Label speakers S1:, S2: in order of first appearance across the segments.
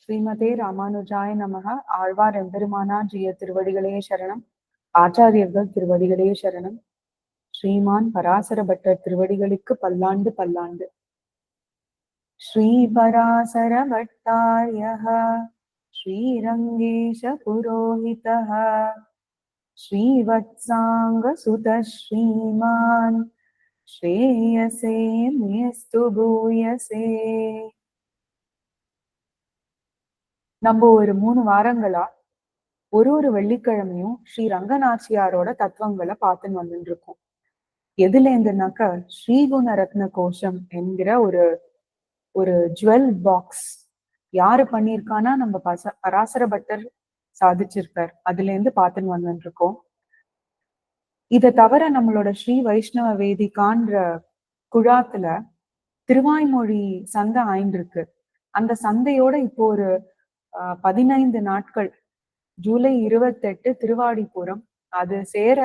S1: ஸ்ரீமதே ராமானுஜாய நமக. ஆழ்வார் எம்பெருமானாஜிய திருவடிகளே சரணம். ஆச்சாரியர்கள் திருவடிகளே சரணம். ஸ்ரீமான் பராசர பட்டர் திருவடிகளுக்கு பல்லாண்டு பல்லாண்டு. ஸ்ரீ பராசர பட்டாரிய ஸ்ரீரங்கேஷ புரோஹித ஸ்ரீவத்சாங்க சுத ஸ்ரீமான். श्रेयसे मेस्तु भूयसे நம்ம ஒரு மூணு வாரங்களா ஒரு ஒரு வெள்ளிக்கிழமையும் ஸ்ரீ ரங்கநாச்சியாரோட தத்துவங்களை பார்த்துன்னு வந்துட்டு இருக்கோம் எதுல இருந்துனாக்க ஸ்ரீகுண ரத்ன கோஷம் என்கிற ஒரு ஒரு ஜுவல் பாக்ஸ் யாரு பண்ணியிருக்கானா நம்ம பச பராசர பட்டர் சாதிச்சிருக்கார் அதுல இருந்து பார்த்துன்னு வந்துட்டு இருக்கோம் இதை தவிர நம்மளோட ஸ்ரீ வைஷ்ணவ வேதிகான்ற குழாத்துல திருவாய்மொழி சந்தை ஆயின்றிருக்கு அந்த சந்தையோட இப்போ ஒரு பதினைந்து நாட்கள் ஜூலை இருபத்தெட்டு திருவாடிபுரம் அது சேர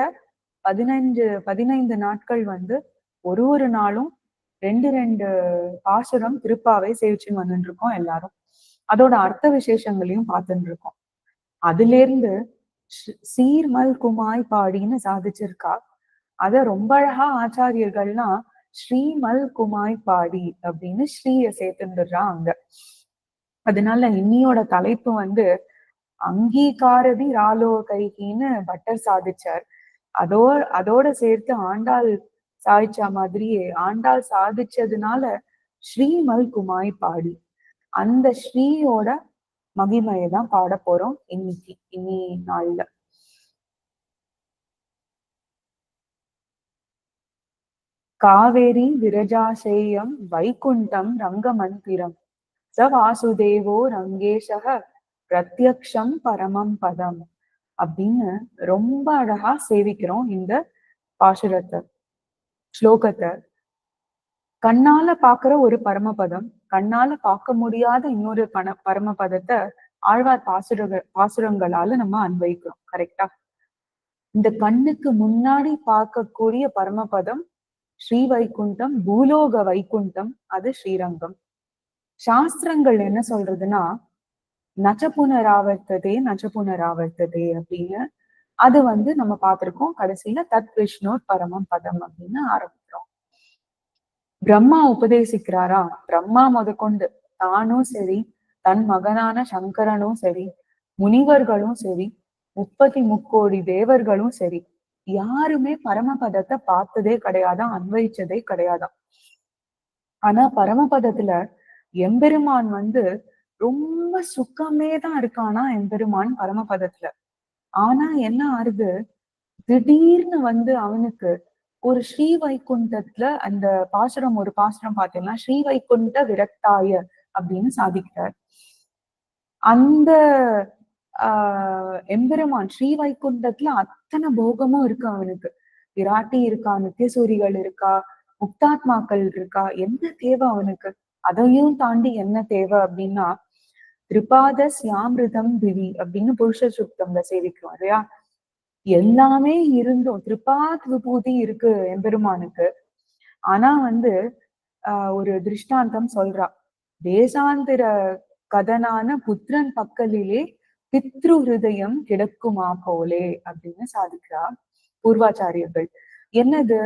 S1: பதினைஞ்சு பதினைந்து நாட்கள் வந்து ஒரு ஒரு நாளும் ரெண்டு ரெண்டு பாசுரம் திருப்பாவை சேவிச்சுன்னு வந்துட்டு இருக்கோம் எல்லாரும். அதோட அர்த்த விசேஷங்களையும் பார்த்துட்டு இருக்கோம் அதுல இருந்து சீர்மல் குமாய் பாடின்னு சாதிச்சிருக்கா. அத ரொம்ப அழகா ஆச்சாரியர்கள்லாம் ஸ்ரீமல் குமாய் பாடி அப்படின்னு ஸ்ரீய சேர்த்துடுறா அங்க. அதனால இன்னியோட தலைப்பு வந்து அங்கீகாரதி ராலோ கைகின்னு பட்டர் சாதிச்சார். அதோ அதோட சேர்த்து ஆண்டாள் சாதிச்ச மாதிரியே ஆண்டாள் சாதிச்சதுனால ஸ்ரீமல் குமாய் பாடி. அந்த ஸ்ரீயோட மகிமையை தான் பாட போறோம் இன்னைக்கு இனி நாள்ல. காவேரி விரஜாசேயம் வைகுண்டம் ரங்கமந்திரம். ச வாசுதேவோ ரங்கேஷக பிரத்யக்ஷம் பரமம் பதம் அப்படின்னு ரொம்ப அழகா சேவிக்கிறோம் இந்த பாசுரத்தை ஸ்லோகத்தை. கண்ணால பாக்குற ஒரு பரமபதம் கண்ணால பார்க்க முடியாத இன்னொரு பண பரமபதத்தை ஆழ்வார் பாசுர பாசுரங்களால நம்ம அன்வைக்கிறோம் கரெக்டா இந்த கண்ணுக்கு முன்னாடி பார்க்கக்கூடிய பரமபதம் ஸ்ரீ வைகுண்டம் பூலோக வைகுண்டம் அது ஸ்ரீரங்கம். சாஸ்திரங்கள் என்ன சொல்றதுன்னா நச்ச புனராவர்த்ததே நச்ச புனராவர்த்ததே அப்படின்னு அது வந்து நம்ம பார்த்திருக்கோம். கடைசியில தத் விஷ்ணோர் பரமம் பதம் அப்படின்னு ஆரம்பம். பிரம்மா உபதேசிக்கிறாரா? பிரம்மா முதற்கொண்டு. தானும் சரி தன் மகனான சங்கரனும் சரி முனிவர்களும் சரி முப்பத்தி முக்கோடி தேவர்களும் சரி யாருமே பரமபதத்தை பார்த்ததே கிடையாதான் அன்வயிச்சதே கிடையாதான் ஆனா பரமபதத்துல எம்பெருமான் வந்து ரொம்ப சுக்கமே தான் இருக்கானா எம்பெருமான் பரமபதத்துல. ஆனா என்ன ஆறுது? திடீர்னு வந்து அவனுக்கு ஒரு ஸ்ரீ வைகுண்டத்துல அந்த பாசுரம் ஒரு பாசுரம் பார்த்தீங்கன்னா ஸ்ரீ வைகுண்ட விரக்தாய அப்படின்னு சாதிக்கிறார். அந்த ஆஹ் எம்பெருமான் ஸ்ரீ வைகுண்டத்துல அத்தனை போகமும் இருக்கு அவனுக்கு. விராட்டி இருக்கா நித்தியசூரிகள் இருக்கா முக்தாத்மாக்கள் இருக்கா என்ன தேவை அவனுக்கு? அதையும் தாண்டி என்ன தேவை அப்படின்னா திரிபாத சியாமிருதம் திவி அப்படின்னு புருஷ சுத்தம்ல சேவிக்கிறோம் இல்லையா? எல்லாமே இருந்தும் திரிபாத் விபூதி இருக்கு எம்பெருமானுக்கு. ஆனா வந்து ஆஹ் ஒரு திருஷ்டாந்தம் சொல்றா. தேசாந்திர கதனான புத்திரன் பக்கலிலே பித்ரு ஹிருதயம் கிடக்குமா போலே அப்படின்னு சாதிக்கிறா பூர்வாச்சாரியர்கள். என்னது?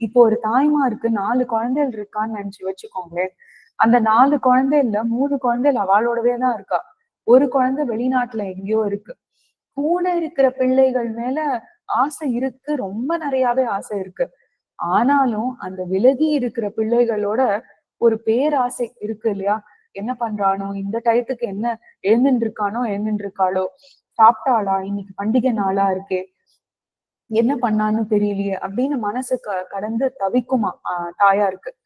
S1: இப்போ ஒரு தாய்மாருக்கு நாலு குழந்தைகள் இருக்கான்னு நினைச்சு வச்சுக்கோங்களேன். அந்த நாலு குழந்தைல மூணு குழந்தைகள் அவளோடவே தான் இருக்கா. ஒரு குழந்தை வெளிநாட்டுல எங்கேயோ இருக்கு. கூட இருக்கிற பிள்ளைகள் மேல ஆசை இருக்கு. ரொம்ப நிறையாவே ஆசை இருக்கு. ஆனாலும் அந்த விலகி இருக்கிற பிள்ளைகளோட ஒரு பேராசை இருக்கு இல்லையா? என்ன பண்றானோ? இந்த டயத்துக்கு என்ன? எழுந்துட்டு இருக்கானோ? எழுந்துட்டு இருக்காளோ? சாப்பிட்டாளா? இன்னைக்கு பண்டிகை நாளா இருக்கே. என்ன பண்ணான்னு தெரியலையே அப்படின்னு மனசு க- கடந்து தவிக்குமா? ஆஹ் தாயாருக்கு.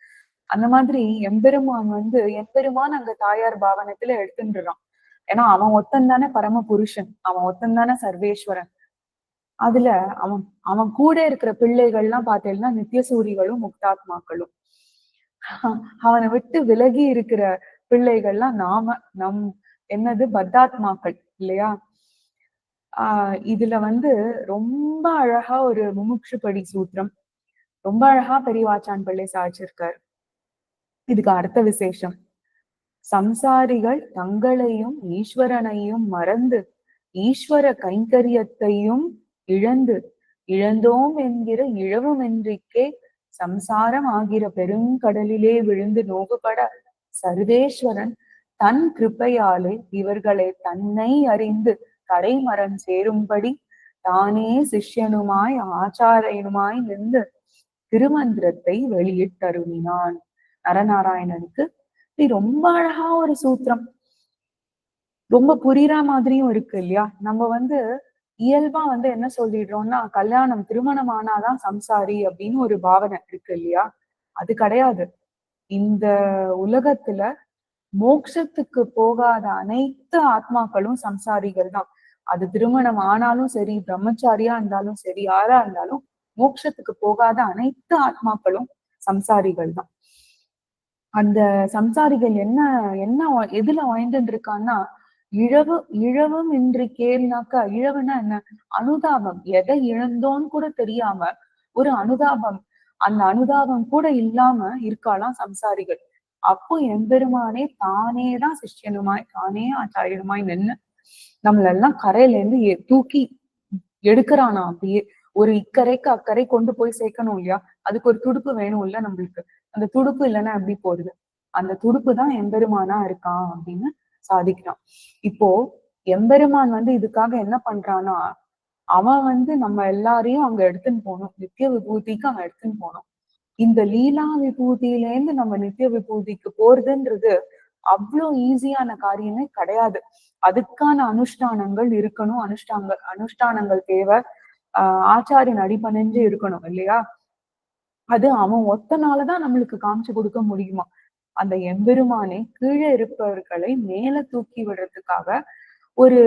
S1: அந்த மாதிரி எம்பெருமான் வந்து எம்பெருமான் அங்க தாயார் பாவனத்துல எடுத்துட்டுறான் ஏன்னா அவன் ஒத்தன் தானே பரம புருஷன் அவன் ஒத்தன் தானே சர்வேஸ்வரன். அதுல அவன் அவன் கூட இருக்கிற பிள்ளைகள்லாம் பார்த்தேன்னா நித்தியசூரிகளும் முக்தாத்மாக்களும். அவனை விட்டு விலகி இருக்கிற பிள்ளைகள்லாம் நாம நம் என்னது பத்தாத்மாக்கள் இல்லையா? ஆஹ் இதுல வந்து ரொம்ப அழகா ஒரு முமுட்சுபடி சூத்திரம். ரொம்ப அழகா பெரியவாச்சான் பிள்ளை சாதிச்சிருக்காரு. இதுக்கு அர்த்த விசேஷம். சம்சாரிகள் தங்களையும் ஈஸ்வரனையும் மறந்து ஈஸ்வர கைங்கரியத்தையும் இழந்து இழந்தோம் என்கிற இழவுமென்றிக்கே சம்சாரம் ஆகிற பெருங்கடலிலே விழுந்து நோகுபட சர்வேஸ்வரன் தன் கிருப்பையாலே இவர்களை தன்னை அறிந்து கடைமரம் சேரும்படி தானே சிஷ்யனுமாய் ஆச்சாரியனுமாய் நின்று திருமந்திரத்தை வெளியிட்டருளினான். நரநாராயணனுக்கு ரொம்ப அழகா ஒரு சூத்திரம். ரொம்ப புரியுற மாதிரியும் இருக்கு இல்லையா? நம்ம வந்து இயல்பா வந்து என்ன சொல்லிடுறோம்னா கல்யாணம் திருமணம் ஆனாதான் சம்சாரி அப்படின்னு ஒரு பாவனை இருக்கு இல்லையா? அது கிடையாது. இந்த உலகத்துல மோக்ஷத்துக்கு போகாத அனைத்து ஆத்மாக்களும் சம்சாரிகள் தான். அது திருமணம் ஆனாலும் சரி பிரம்மச்சாரியா இருந்தாலும் சரி யாரா இருந்தாலும் மோட்சத்துக்கு போகாத அனைத்து ஆத்மாக்களும் சம்சாரிகள் தான். அந்த சம்சாரிகள் என்ன என்ன எதுல வாய்ந்துட்டு இருக்கான்னா இழவு இழவும் இன்று கேள்னாக்கா இழவுனா என்ன? அனுதாபம். எதை இழந்தோன்னு கூட தெரியாம ஒரு அனுதாபம். அந்த அனுதாபம் கூட இல்லாம இருக்காளாம் சம்சாரிகள். அப்போ எம்பெருமானே தானே தான் சிஷ்யனுமாய் தானே ஆச்சாரியனுமாய் நின்னு நம்மளெல்லாம் கரையில இருந்து தூக்கி எடுக்கிறானா அப்படியே ஒரு இக்கரைக்கு அக்கறை கொண்டு போய் சேர்க்கணும் இல்லையா? அதுக்கு ஒரு துடுப்பு வேணும் இல்ல நம்மளுக்கு. அந்த துடுப்பு இல்லைன்னா எப்படி போறது? அந்த துடுப்பு தான் எம்பெருமானா இருக்கான் அப்படின்னு சாதிக்கிறான் இப்போ எம்பெருமான் வந்து இதுக்காக என்ன பண்றான்னா அவன் வந்து நம்ம எல்லாரையும் அங்க எடுத்துன்னு போகணும். நித்திய விபூதிக்கு அங்க எடுத்துன்னு போனோம் இந்த லீலா விபூதியில இருந்து நம்ம நித்திய விபூதிக்கு போறதுன்றது அவ்வளோ ஈஸியான காரியமே கிடையாது. அதுக்கான அனுஷ்டானங்கள் இருக்கணும். அனுஷ்டாங்க அனுஷ்டானங்கள் தேவை. ஆஹ் ஆச்சாரியன் அடிப்பணிஞ்சு இருக்கணும் இல்லையா? அது அவன் ஒத்தனாலதான் நம்மளுக்கு காமிச்சு கொடுக்க முடியுமா? அந்த எம்பெருமானை கீழே இருப்பவர்களை மேல தூக்கி விடுறதுக்காக ஒரு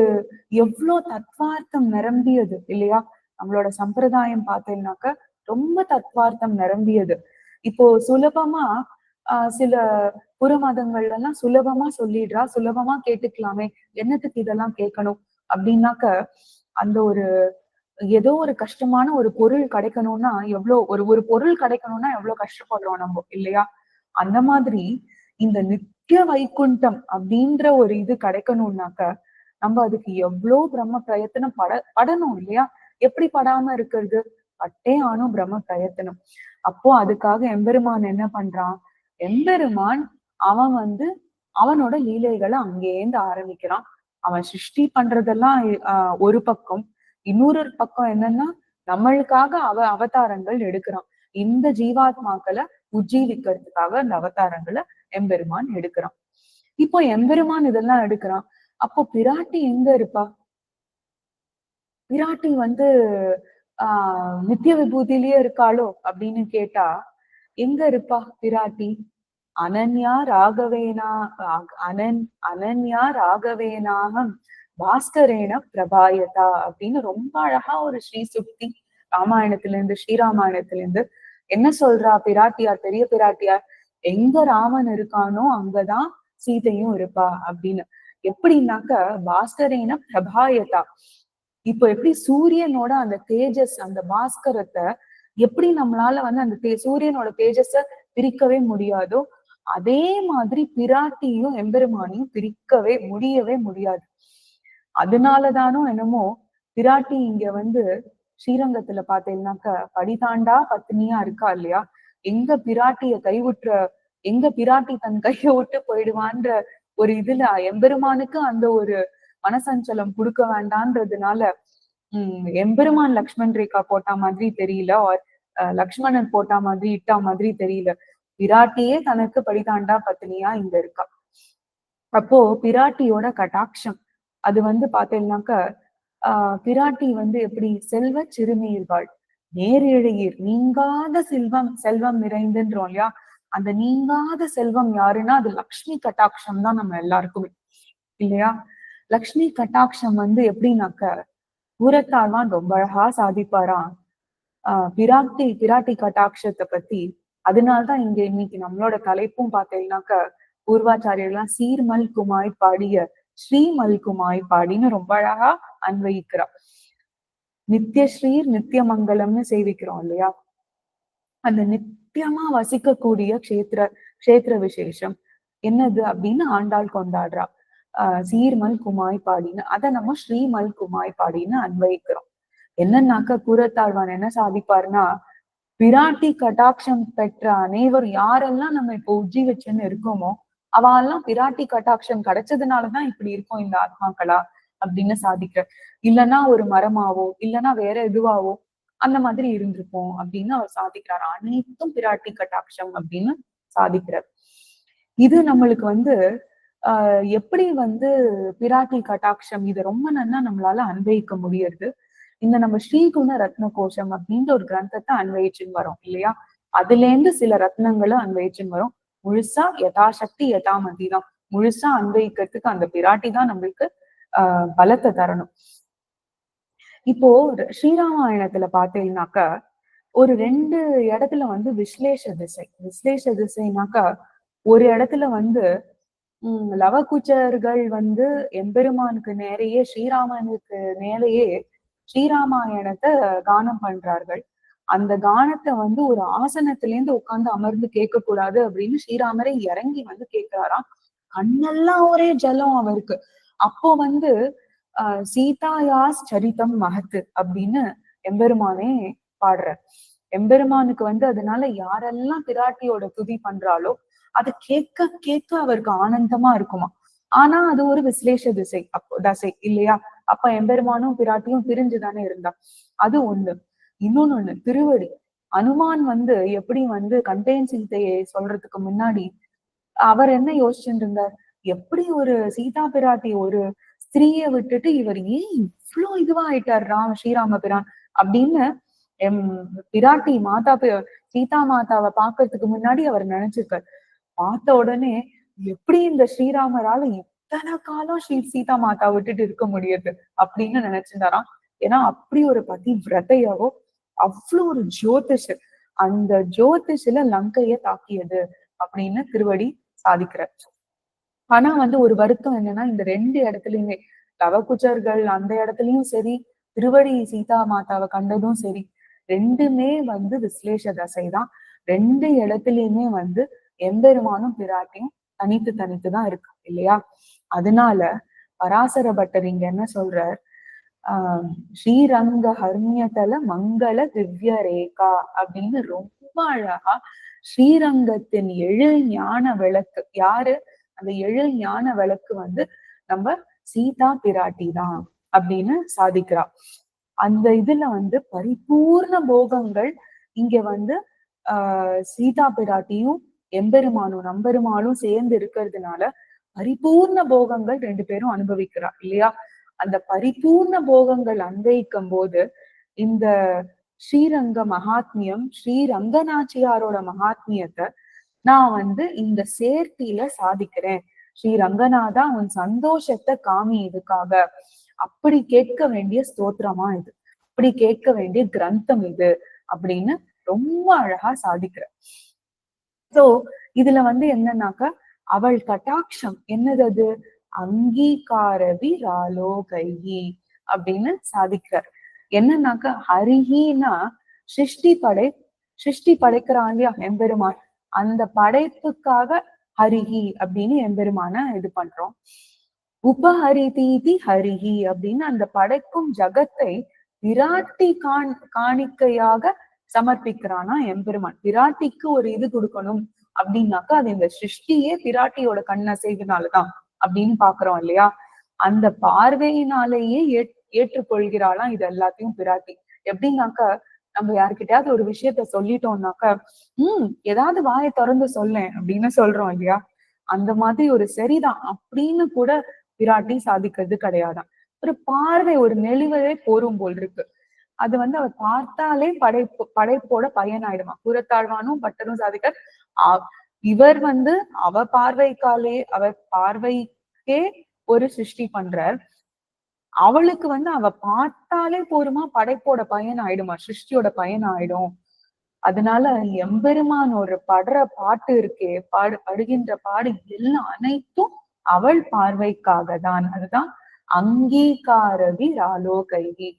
S1: எவ்வளோ தத்வார்த்தம் நிரம்பியது இல்லையா? நம்மளோட சம்பிரதாயம் பார்த்தேன்னாக்க ரொம்ப தத்வார்த்தம் நிரம்பியது. இப்போ சுலபமா ஆஹ் சில புற மதங்கள்ல எல்லாம் சுலபமா சொல்லிடுறா சுலபமா கேட்டுக்கலாமே என்னத்துக்கு இதெல்லாம் கேட்கணும்? அப்படின்னாக்க அந்த ஒரு ஏதோ ஒரு கஷ்டமான ஒரு பொருள் கிடைக்கணும்னா எவ்வளவு ஒரு ஒரு பொருள் கிடைக்கணும்னா எவ்வளவு கஷ்டப்படுறோம் நம்ம இல்லையா? அந்த மாதிரி இந்த நித்திய வைகுண்டம் அப்படின்ற ஒரு இது கிடைக்கணும்னாக்க நம்ம அதுக்கு எவ்வளோ பிரம்ம பிரயத்தனம் பட படணும் இல்லையா? எப்படி படாம இருக்கிறது? பட்டே ஆனும் பிரம்ம பிரயத்தனம். அப்போ அதுக்காக எம்பெருமான் என்ன பண்றான்? எம்பெருமான் அவன் வந்து அவனோட லீலைகளை அங்கேருந்து ஆரம்பிக்கிறான். அவன் சிருஷ்டி பண்றதெல்லாம் ஆஹ் ஒரு பக்கம். இன்னொரு பக்கம் என்னன்னா நம்மளுக்காக அவ அவதாரங்கள் எடுக்கிறான். இந்த ஜீவாத்மாக்களை உஜ்ஜீவிக்கிறதுக்காக அந்த அவதாரங்களை எம்பெருமான் எடுக்கிறான். இப்போ எம்பெருமான் இதெல்லாம் எடுக்கிறான். அப்போ பிராட்டி எங்க இருப்பா? பிராட்டி வந்து ஆஹ் நித்திய விபூதியிலேயே இருக்காளோ அப்படின்னு கேட்டா எங்க இருப்பா பிராட்டி? அனன்யா ராகவேனா அனன் அனன்யா ராகவேனாகம். பாஸ்கரேன பிரபாயதா அப்படின்னு ரொம்ப அழகா ஒரு ஸ்ரீ சுக்தி ராமாயணத்துல இருந்து ஸ்ரீராமாயணத்துல இருந்து என்ன சொல்றா பிராட்டியார் பெரிய பிராட்டியார்? எங்க ராமன் இருக்கானோ அங்கதான் சீதையும் இருப்பா அப்படின்னு. எப்படின்னாக்க பாஸ்கரேன பிரபாயதா. இப்போ எப்படி சூரியனோட அந்த தேஜஸ் அந்த பாஸ்கரத்தை எப்படி நம்மளால வந்து அந்த தே சூரியனோட தேஜஸ பிரிக்கவே முடியாதோ அதே மாதிரி பிராட்டியும் எம்பெருமானையும் பிரிக்கவே முடியவே முடியாது. அதனாலதானோ என்னமோ பிராட்டி இங்க வந்து ஸ்ரீரங்கத்துல பார்த்தீங்கன்னாக்க படிதாண்டா பத்தினியா இருக்கா இல்லையா? எங்க பிராட்டிய கைவிட்டுற எங்க பிராட்டி தன் கையை விட்டு போயிடுவான்ற ஒரு இதுல எம்பெருமானுக்கு அந்த ஒரு மனசஞ்சலம் கொடுக்க வேண்டான்றதுனால உம் எம்பெருமான் லக்ஷ்மண் ரேகா போட்டா மாதிரி தெரியல ஆர் லக்ஷ்மணன் போட்டா மாதிரி இட்டா மாதிரி தெரியல. பிராட்டியே தனக்கு படிதாண்டா பத்தினியா இங்க இருக்கா? அப்போ பிராட்டியோட கட்டாட்சம். அது வந்து பாத்தீங்கன்னாக்க ஆஹ் பிராட்டி வந்து எப்படி செல்வ சிறுமியர்கள். நேரிழையீர் நீங்காத செல்வம் செல்வம் நிறைந்துன்றோம் இல்லையா? அந்த நீங்காத செல்வம் யாருன்னா அது லக்ஷ்மி கட்டாட்சம் தான் நம்ம எல்லாருக்குமே. இல்லையா? லக்ஷ்மி கட்டாட்சம் வந்து எப்படின்னாக்க ஊரத்தாழ்வான் ரொம்ப அழகா சாதிப்பாராம். ஆஹ் பிராட்டி பிராட்டி கட்டாட்சத்தை பத்தி. அதனால்தான் இங்க இன்னைக்கு நம்மளோட தலைப்பும் பார்த்தீங்கன்னாக்க பூர்வாச்சாரியர்லாம் சீர்மல் குமாய் பாடிய ஸ்ரீமல் குமாய் பாடின்னு ரொம்ப அழகா அன்வயிக்கிறோம் நித்யஸ்ரீர் நித்திய மங்கலம்னு சேவிக்கிறோம் இல்லையா? அந்த நித்தியமா வசிக்கக்கூடிய க்ஷேத்திர கஷேத்திர விசேஷம் என்னது அப்படின்னு ஆண்டாள் கொண்டாடுறா. ஆஹ் சீர்மல் குமாய் பாடின்னு. அதை நம்ம ஸ்ரீமல் குமாய் பாடின்னு அன்வயிக்கிறோம் என்னன்னாக்க கூறத்தாழ்வான் என்ன சாதிப்பாருன்னா பிராட்டி கட்டாட்சம் பெற்ற அனைவரும் யாரெல்லாம் நம்ம இப்போ உஜ்ஜி வச்சுன்னு இருக்கோமோ அவெல்லாம் பிராட்டி கட்டாட்சம் கிடைச்சதுனாலதான் இப்படி இருக்கும் இந்த ஆத்மாக்களா அப்படின்னு சாதிக்கிற இல்லைன்னா ஒரு மரமாவோ இல்லைன்னா வேற எதுவாவோ அந்த மாதிரி இருந்திருப்போம் அப்படின்னு அவர் சாதிக்கிறார். அனைத்தும் பிராட்டி கட்டாட்சம் அப்படின்னு சாதிக்கிறார். இது நம்மளுக்கு வந்து ஆஹ் எப்படி வந்து பிராட்டி கட்டாட்சம் இதை ரொம்ப நல்லா நம்மளால அன்வயிக்க முடியறது? இந்த நம்ம ஸ்ரீகுண ரத்ன கோஷம் அப்படின்ற ஒரு கிரந்தத்தை அன்வயிச்சுன்னு வரோம் இல்லையா? அதுல இருந்து சில ரத்னங்களை அன்வயிச்சுன்னு வரும். முழுசா யதாசக்தி யதாமதி தான் முழுசா அன்வயிக்கிறதுக்கு அந்த பிராட்டி தான் நம்மளுக்கு ஆஹ் பலத்தை தரணும். இப்போ ஸ்ரீராமாயணத்துல பாத்தீங்கன்னாக்க ஒரு ரெண்டு இடத்துல வந்து விஸ்லேஷ திசை. விஸ்லேஷ திசைனாக்கா ஒரு இடத்துல வந்து உம் லவகுச்சர்கள் வந்து எம்பெருமானுக்கு நேரையே ஸ்ரீராமனுக்கு நேரையே ஸ்ரீராமாயணத்தை கானம் பண்றார்கள். அந்த கானத்தை வந்து ஒரு ஆசனத்துல இருந்து உட்கார்ந்து அமர்ந்து கேட்க கூடாது அப்படின்னு ஸ்ரீராமரே இறங்கி வந்து கேட்கிறாராம். கண்ணெல்லாம் ஒரே ஜலம் அவருக்கு. அப்போ வந்து ஆஹ் சீதாயாஸ் சரிதம் மகத்து அப்படின்னு எம்பெருமானே பாடுற எம்பெருமானுக்கு வந்து அதனால யாரெல்லாம் பிராட்டியோட துதி பண்றாளோ அதை கேட்க கேட்க அவருக்கு ஆனந்தமா இருக்குமா. ஆனா அது ஒரு விசலேஷ திசை அப்போ தசை இல்லையா? அப்ப எம்பெருமானும் பிராட்டியும் பிரிஞ்சுதானே இருந்தா. அது ஒண்ணு. இன்னொன்னு ஒண்ணு திருவடி. அனுமான் வந்து எப்படி வந்து கண்டேன் சீதையை சொல்றதுக்கு முன்னாடி அவர் என்ன யோசிச்சுட்டு இருந்தார்? எப்படி ஒரு சீதா பிராட்டி ஒரு ஸ்திரீய விட்டுட்டு இவர் ஏன் இவ்வளோ இதுவா ஆயிட்டார் ராம் ஸ்ரீராம பிரான் அப்படின்னு எம் பிராட்டி மாதா சீதா மாதாவை பாக்குறதுக்கு முன்னாடி அவர் நினைச்சிருக்கார். பார்த்த உடனே எப்படி இந்த ஸ்ரீராமரால இத்தனை காலம் ஸ்ரீ சீதா மாதா விட்டுட்டு இருக்க முடியுது அப்படின்னு நினைச்சிருந்தாராம். ஏன்னா அப்படி ஒரு பதி விரதையாவோ அவ்வளவு ஒரு ஜோதிஷ் அந்த ஜோதிஷில லங்கைய தாக்கியது அப்படின்னு திருவடி சாதிக்கிறார். ஆனா வந்து ஒரு வருத்தம் என்னன்னா இந்த ரெண்டு இடத்துலயுமே லவகுச்சர்கள் அந்த இடத்துலயும் சரி திருவடி சீதா மாதாவை கண்டதும் சரி ரெண்டுமே வந்து விஸ்லேஷ தசை தான் ரெண்டு இடத்துலயுமே வந்து எம்பெருமானும் பிராட்டியும் தனித்து தனித்து தான் இருக்கு இல்லையா? அதனால பராசர பட்டர் இங்க என்ன சொல்றார்? ஸ்ரீரங்க ஹர்மியதல மங்கள திவ்ய ரேகா அப்படின்னு ரொம்ப அழகா ஸ்ரீரங்கத்தின் எழில் ஞான விளக்கு யாரு? அந்த எழில் ஞான விளக்கு வந்து நம்ம சீதா பிராட்டி தான் அப்படின்னு சாதிக்கிறா. அந்த இதுல வந்து பரிபூர்ண போகங்கள் இங்க வந்து ஆஹ் சீதா பிராட்டியும் எம்பெருமானும் நம்பெருமானும் சேர்ந்து இருக்கிறதுனால பரிபூர்ண போகங்கள் ரெண்டு பேரும் அனுபவிக்கிறா இல்லையா? அந்த பரிபூர்ண போகங்கள் அங்கயிக்கும் போது இந்த ஸ்ரீரங்க மகாத்மியம் ஸ்ரீரங்கநாச்சியாரோட மகாத்மியத்தை நான் வந்து இந்த சேர்த்தியில சாதிக்கிறேன். ஸ்ரீ ரங்கநாதா உன் சந்தோஷத்தை காமி இதுக்காக. அப்படி கேட்க வேண்டிய ஸ்தோத்திரமா இது. அப்படி கேட்க வேண்டிய கிரந்தம் இது அப்படின்னு ரொம்ப அழகா சாதிக்கிற சோ இதுல வந்து என்னன்னாக்கா அவள் கட்டாட்சம். என்னது அது? அங்கீகாரவி ராலோகி அப்படின்னு சாதிக்கிறார். என்னன்னாக்கா ஹரிஹினா சிருஷ்டி படை சிருஷ்டி படைக்கிறான் இல்லையா எம்பெருமான். அந்த படைப்புக்காக ஹரிஹி அப்படின்னு எம்பெருமான இது பண்றோம். உபஹரிதீதி ஹரிஹி அப்படின்னு அந்த படைக்கும் ஜகத்தை விராட்டி காண் காணிக்கையாக சமர்ப்பிக்கிறானா எம்பெருமான். விராட்டிக்கு ஒரு இது கொடுக்கணும் அப்படின்னாக்கா அது இந்த சிருஷ்டியே பிராட்டியோட கண்ணசைவினாலதான். அப்படின்னு பாக்குறோம் இல்லையா? அந்த பார்வையினாலேயே ஏற் ஏற்றுக்கொள்கிறாளாம் இது எல்லாத்தையும் பிராட்டி. எப்படின்னாக்க நம்ம யாருக்கிட்டயாவது ஒரு விஷயத்த சொல்லிட்டோம்னாக்க உம் ஏதாவது வாயை திறந்து சொல்லேன் அப்படின்னு சொல்றோம் இல்லையா? அந்த மாதிரி ஒரு சரிதான். அப்படின்னு கூட பிராட்டி சாதிக்கிறது கிடையாதான். ஒரு பார்வை ஒரு நெளிவதே போரும் போல் இருக்கு. அது வந்து அவர் பார்த்தாலே படைப்பு படைப்போட பயனாயிடுமா புறத்தாழ்வானும் பட்டரும் சாதிக்க இவர் வந்து அவ பார்வைக்காலே அவ பார்வைக்கே ஒரு சிருஷ்டி பண்றார். அவளுக்கு வந்து அவ பார்த்தாலே போருமா? படைப்போட பயன் ஆயிடுமா? சிருஷ்டியோட பயன் ஆயிடும். அதனால எம்பெருமான் ஒரு படுற பாட்டு இருக்கே பாடு படுகின்ற பாடு எல்லாம் அனைத்தும் அவள் பார்வைக்காக தான் அதுதான் அங்கீகாரவி ராலோ கைவி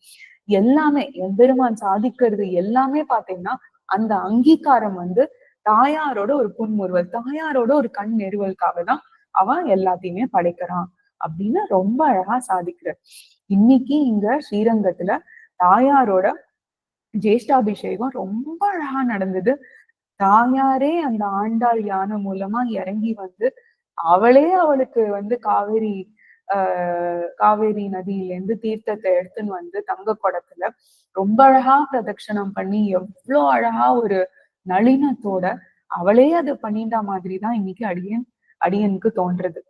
S1: எல்லாமே எம்பெருமான் சாதிக்கிறது எல்லாமே பாத்தீங்கன்னா அந்த அங்கீகாரம் வந்து தாயாரோட ஒரு புன்முறுவல் தாயாரோட ஒரு கண் நெருவலுக்காக தான் அவன் எல்லாத்தையுமே படைக்கிறான் அப்படின்னு ரொம்ப அழகா சாதிக்கிற இன்னைக்கு இங்க ஸ்ரீரங்கத்துல தாயாரோட ஜேஷ்டாபிஷேகம் ரொம்ப அழகா நடந்தது. தாயாரே அந்த ஆண்டாள் யானை மூலமா இறங்கி வந்து அவளே அவளுக்கு வந்து காவேரி ஆஹ் காவேரி நதியிலேருந்து தீர்த்தத்தை எடுத்துன்னு வந்து தங்க குடத்துல ரொம்ப அழகா பிரதட்சணம் பண்ணி எவ்வளோ அழகா ஒரு நளினத்தோட அவளே அது பண்ணிட்ட மாதிரி தான் இன்னைக்கு அடியன் அடியனுக்கு தோன்றது.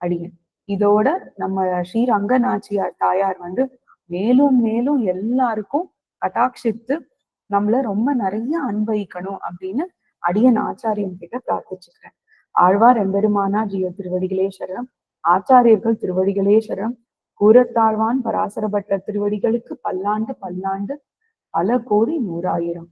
S1: அடியன். இதோட நம்ம ஸ்ரீரங்க நாச்சியார் தாயார் வந்து மேலும் மேலும் எல்லாருக்கும் கட்டாட்சித்து நம்மள ரொம்ப நிறைய அன்பயிக்கணும் அப்படின்னு அடியன் ஆச்சாரியன் கிட்ட பிரார்த்திச்சுக்கிறேன். ஆழ்வார் எம்பெருமானா ஜியோ திருவடிகளே சரணம் ஆச்சாரியர்கள் திருவடிகளே சரணம் கூரத்தாழ்வான் பராசரப்பட்ட திருவடிகளுக்கு பல்லாண்டு பல்லாண்டு பல கோடி நூறாயிரம்.